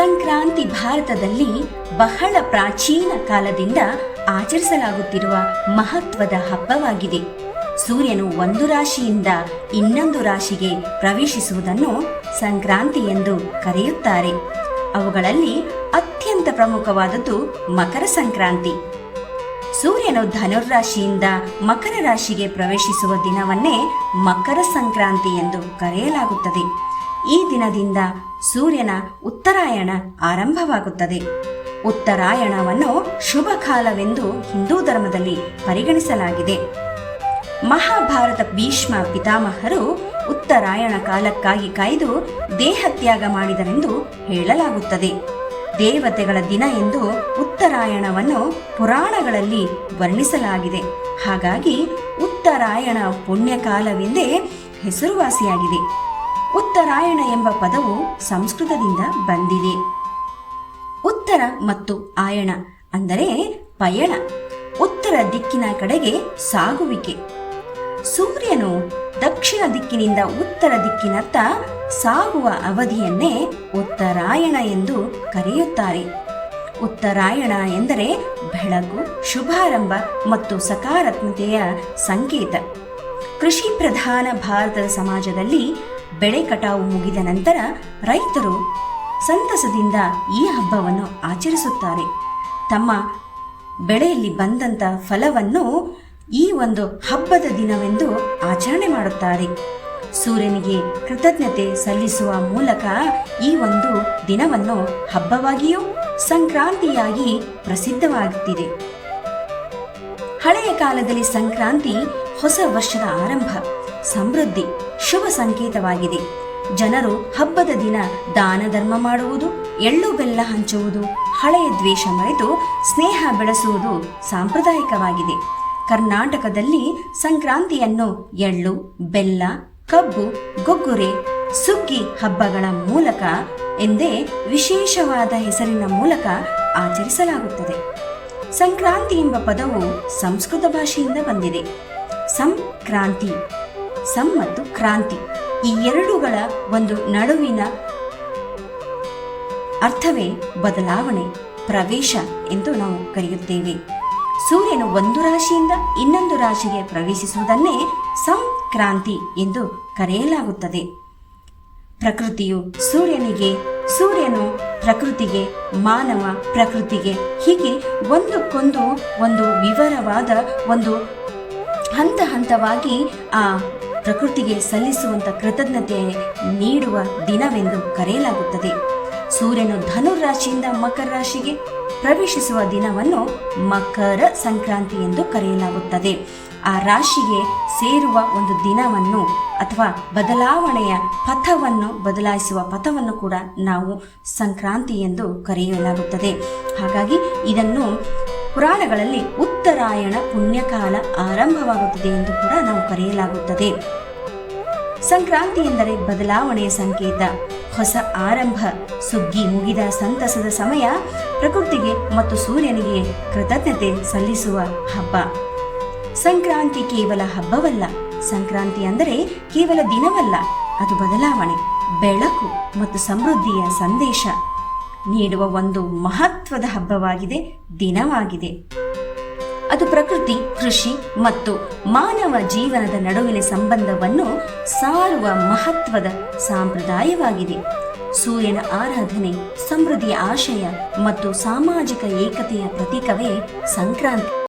ಸಂಕ್ರಾಂತಿ ಭಾರತದಲ್ಲಿ ಬಹಳ ಪ್ರಾಚೀನ ಕಾಲದಿಂದ ಆಚರಿಸಲಾಗುತ್ತಿರುವ ಮಹತ್ವದ ಹಬ್ಬವಾಗಿದೆ. ಸೂರ್ಯನು ಒಂದು ರಾಶಿಯಿಂದ ಇನ್ನೊಂದು ರಾಶಿಗೆ ಪ್ರವೇಶಿಸುವುದನ್ನು ಸಂಕ್ರಾಂತಿ ಎಂದು ಕರೆಯುತ್ತಾರೆ. ಅವುಗಳಲ್ಲಿ ಅತ್ಯಂತ ಪ್ರಮುಖವಾದದ್ದು ಮಕರ ಸಂಕ್ರಾಂತಿ. ಸೂರ್ಯನು ಧನುರ್ರಾಶಿಯಿಂದ ಮಕರ ರಾಶಿಗೆ ಪ್ರವೇಶಿಸುವ ದಿನವನ್ನೇ ಮಕರ ಸಂಕ್ರಾಂತಿ ಎಂದು ಕರೆಯಲಾಗುತ್ತದೆ. ಈ ದಿನದಿಂದ ಸೂರ್ಯನ ಉತ್ತರಾಯಣ ಆರಂಭವಾಗುತ್ತದೆ. ಉತ್ತರಾಯಣವನ್ನು ಶುಭ ಕಾಲವೆಂದು ಹಿಂದೂ ಧರ್ಮದಲ್ಲಿ ಪರಿಗಣಿಸಲಾಗಿದೆ. ಮಹಾಭಾರತ ಭೀಷ್ಮ ಪಿತಾಮಹರು ಉತ್ತರಾಯಣ ಕಾಲಕ್ಕಾಗಿ ಕಾಯ್ದು ದೇಹತ್ಯಾಗ ಮಾಡಿದರೆಂದು ಹೇಳಲಾಗುತ್ತದೆ. ದೇವತೆಗಳ ದಿನ ಎಂದು ಉತ್ತರಾಯಣವನ್ನು ಪುರಾಣಗಳಲ್ಲಿ ವರ್ಣಿಸಲಾಗಿದೆ. ಹಾಗಾಗಿ ಉತ್ತರಾಯಣ ಪುಣ್ಯಕಾಲವೆಂದೇ ಹೆಸರುವಾಸಿಯಾಗಿದೆ. ಉತ್ತರಾಯಣ ಎಂಬ ಪದವು ಸಂಸ್ಕೃತದಿಂದ ಬಂದಿದೆ. ಉತ್ತರ ಮತ್ತು ಆಯಣ ಅಂದರೆ ಪಯಣ. ಉತ್ತರ ದಿಕ್ಕಿನ ಕಡೆಗೆ ಸಾಗುವಿಕೆ. ಸೂರ್ಯನು ದಕ್ಷಿಣ ದಿಕ್ಕಿನಿಂದ ಉತ್ತರ ದಿಕ್ಕಿನತ್ತ ಸಾಗುವ ಅವಧಿಯನ್ನೇ ಉತ್ತರಾಯಣ ಎಂದು ಕರೆಯುತ್ತಾರೆ. ಉತ್ತರಾಯಣ ಎಂದರೆ ಬೆಳಕು, ಶುಭಾರಂಭ ಮತ್ತು ಸಕಾರಾತ್ಮತೆಯ ಸಂಕೇತ. ಕೃಷಿ ಪ್ರಧಾನ ಭಾರತದ ಸಮಾಜದಲ್ಲಿ ಬೆಳೆ ಕಟಾವು ಮುಗಿದ ನಂತರ ರೈತರು ಸಂತಸದಿಂದ ಈ ಹಬ್ಬವನ್ನು ಆಚರಿಸುತ್ತಾರೆ. ತಮ್ಮ ಬೆಳೆಯಲ್ಲಿ ಬಂದಂತ ಫಲವನ್ನು ಈ ಒಂದು ಹಬ್ಬದ ದಿನವೆಂದು ಆಚರಣೆ ಮಾಡುತ್ತಾರೆ. ಸೂರ್ಯನಿಗೆ ಕೃತಜ್ಞತೆ ಸಲ್ಲಿಸುವ ಮೂಲಕ ಈ ಒಂದು ದಿನವನ್ನು ಹಬ್ಬವಾಗಿಯೂ ಸಂಕ್ರಾಂತಿಯಾಗಿ ಪ್ರಸಿದ್ಧವಾಗುತ್ತಿದೆ. ಹಳೆಯ ಕಾಲದಲ್ಲಿ ಸಂಕ್ರಾಂತಿ ಹೊಸ ವರ್ಷದ ಆರಂಭ, ಸಮೃದ್ಧಿ. ಶುಭ ಸಂಕೇತವಾಗಿದೆ. ಜನರು ಹಬ್ಬದ ದಿನ ದಾನ ಧರ್ಮ ಮಾಡುವುದು, ಎಳ್ಳು ಬೆಲ್ಲ ಹಂಚುವುದು, ಹಳೆಯ ದ್ವೇಷ ಮರೆತು ಸ್ನೇಹ ಬೆಳೆಸುವುದು ಸಾಂಪ್ರದಾಯಿಕವಾಗಿದೆ. ಕರ್ನಾಟಕದಲ್ಲಿ ಸಂಕ್ರಾಂತಿಯನ್ನು ಎಳ್ಳು, ಬೆಲ್ಲ, ಕಬ್ಬು, ಗೊಗ್ಗುರೆ, ಸುಗ್ಗಿ ಹಬ್ಬಗಳ ಮೂಲಕ ಎಂದೇ ವಿಶೇಷವಾದ ಹೆಸರಿನ ಮೂಲಕ ಆಚರಿಸಲಾಗುತ್ತದೆ. ಸಂಕ್ರಾಂತಿ ಎಂಬ ಪದವು ಸಂಸ್ಕೃತ ಭಾಷೆಯಿಂದ ಬಂದಿದೆ. ಸಂಕ್ರಾಂತಿ ಸಂ ಮತ್ತು ಕ್ರಾಂತಿ. ಈ ಎರಡುಗಳ ಒಂದು ನಡುವಿನ ಅರ್ಥವೇ ಬದಲಾವಣೆ, ಪ್ರವೇಶ ಎಂದು ನಾವು ಕರೆಯುತ್ತೇವೆ. ಸೂರ್ಯನು ಒಂದು ರಾಶಿಯಿಂದ ಇನ್ನೊಂದು ರಾಶಿಗೆ ಪ್ರವೇಶಿಸುವುದನ್ನೇ ಸಂಕ್ರಾಂತಿ ಎಂದು ಕರೆಯಲಾಗುತ್ತದೆ. ಪ್ರಕೃತಿಯು ಸೂರ್ಯನಿಗೆ, ಸೂರ್ಯನು ಪ್ರಕೃತಿಗೆ, ಮಾನವ ಪ್ರಕೃತಿಗೆ ಹೀಗೆ ಒಂದಕ್ಕೊಂದು ಒಂದು ವಿವರವಾದ ಒಂದು ಹಂತ ಹಂತವಾಗಿ ಆ ಪ್ರಕೃತಿಗೆ ಸಲ್ಲಿಸುವಂತ ಕೃತಜ್ಞತೆ ನೀಡುವ ದಿನವೆಂದು ಕರೆಯಲಾಗುತ್ತದೆ. ಸೂರ್ಯನು ಧನುರ್ ರಾಶಿಯಿಂದ ಮಕರ ರಾಶಿಗೆ ಪ್ರವೇಶಿಸುವ ದಿನವನ್ನು ಮಕರ ಸಂಕ್ರಾಂತಿ ಎಂದು ಕರೆಯಲಾಗುತ್ತದೆ. ಆ ರಾಶಿಗೆ ಸೇರುವ ಒಂದು ದಿನವನ್ನು ಅಥವಾ ಬದಲಾವಣೆಯ ಪಥವನ್ನು, ಬದಲಾಯಿಸುವ ಪಥವನ್ನು ಕೂಡ ನಾವು ಸಂಕ್ರಾಂತಿ ಎಂದು ಕರೆಯಲಾಗುತ್ತದೆ. ಹಾಗಾಗಿ ಇದನ್ನು ಪುರಾಣಗಳಲ್ಲಿ ಉತ್ತರಾಯಣ ಪುಣ್ಯಕಾಲ ಆರಂಭವಾಗುತ್ತದೆ ಎಂದು ಕೂಡ ನಾವು ಕರೆಯಲಾಗುತ್ತದೆ. ಸಂಕ್ರಾಂತಿ ಎಂದರೆ ಬದಲಾವಣೆಯ ಸಂಕೇತ. ಹೊಸ ಆರಂಭ, ಸುಗ್ಗಿ ಮುಗಿದ ಸಂತಸದ ಸಮಯ, ಪ್ರಕೃತಿಗೆ ಮತ್ತು ಸೂರ್ಯನಿಗೆ ಕೃತಜ್ಞತೆ ಸಲ್ಲಿಸುವ ಹಬ್ಬ. ಸಂಕ್ರಾಂತಿ ಕೇವಲ ಹಬ್ಬವಲ್ಲ, ಸಂಕ್ರಾಂತಿ ಅಂದರೆ ಕೇವಲ ದಿನವಲ್ಲ, ಅದು ಬದಲಾವಣೆ, ಬೆಳಕು ಮತ್ತು ಸಮೃದ್ಧಿಯ ಸಂದೇಶ. ನೀಡುವ ಒಂದು ಮಹತ್ವದ ಹಬ್ಬವಾಗಿದೆ, ದಿನವಾಗಿದೆ. ಅದು ಪ್ರಕೃತಿ, ಕೃಷಿ ಮತ್ತು ಮಾನವ ಜೀವನದ ನಡುವಿನ ಸಂಬಂಧವನ್ನು ಸಾರುವ ಮಹತ್ವದ ಸಂಪ್ರದಾಯವಾಗಿದೆ. ಸೂರ್ಯನ ಆರಾಧನೆ ಸಮೃದ್ಧಿಯ ಆಶಯ ಮತ್ತು ಸಾಮಾಜಿಕ ಏಕತೆಯ ಪ್ರತೀಕವೇ ಸಂಕ್ರಾಂತಿ.